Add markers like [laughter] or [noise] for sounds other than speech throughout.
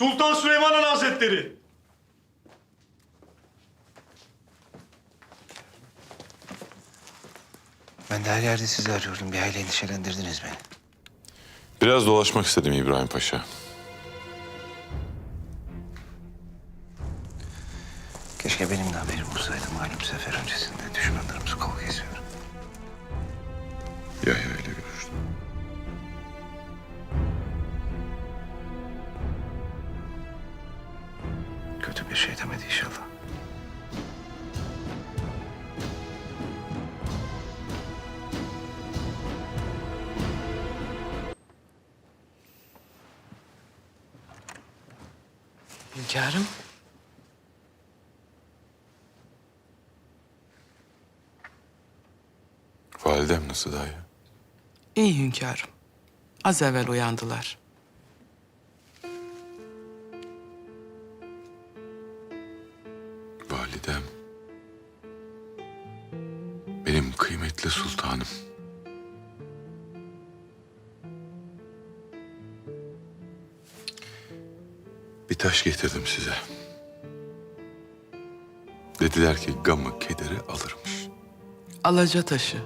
Sultan Süleyman Han Hazretleri. Ben de her yerde sizi arıyordum. Bir hayli endişelendirdiniz beni. Biraz dolaşmak istedim İbrahim Paşa. Keşke benim de haberim olsaydı. Malum sefer öncesinde düşmanlarımız kol kesiyor. Yahya ile görüştüm. Bir şey demedi inşallah. Hünkârım. Validem nasıl daha ya? İyi hünkârım. Az evvel uyandılar. Validem. Benim kıymetli sultanım. Bir taş getirdim size. Dediler ki gamı kederi alırmış. Alaca taşı.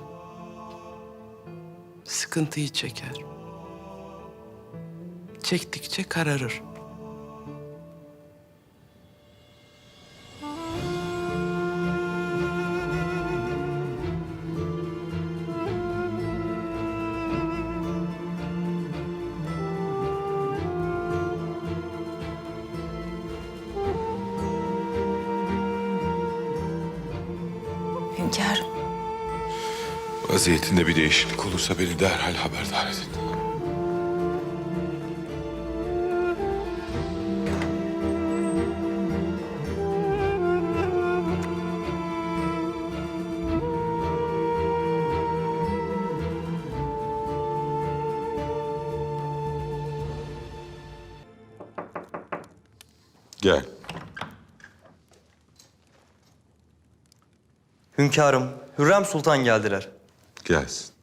Sıkıntıyı çeker. Çektikçe kararır. Hünkârım, Vaziyetinde bir değişiklik olursa beni derhal haberdar edin. Gel. Hünkârım, Hürrem Sultan geldiler. Gelsin.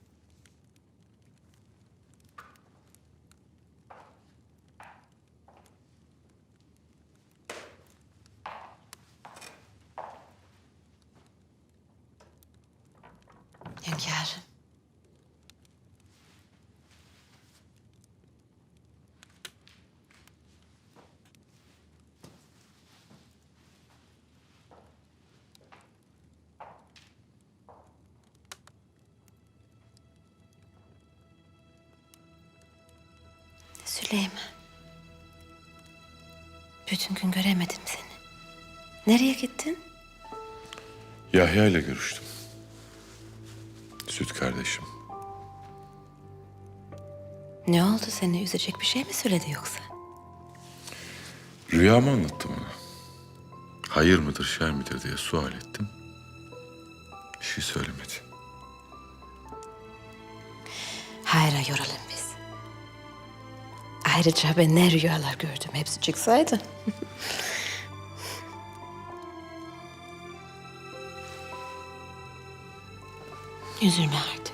Süleyman. Bütün gün göremedim seni. Nereye gittin? Yahya ile görüştüm. Süt kardeşim. Ne oldu seni üzecek bir şey mi söyledi yoksa? Rüyamı anlattım ona. Hayır mıdır, şer midir diye sual ettim. Bir şey söylemedi. Hayra yoralım biz. Ayrıca ben ne rüyalar gördüm hepsi çıksaydı. [laughs] Üzülme artık.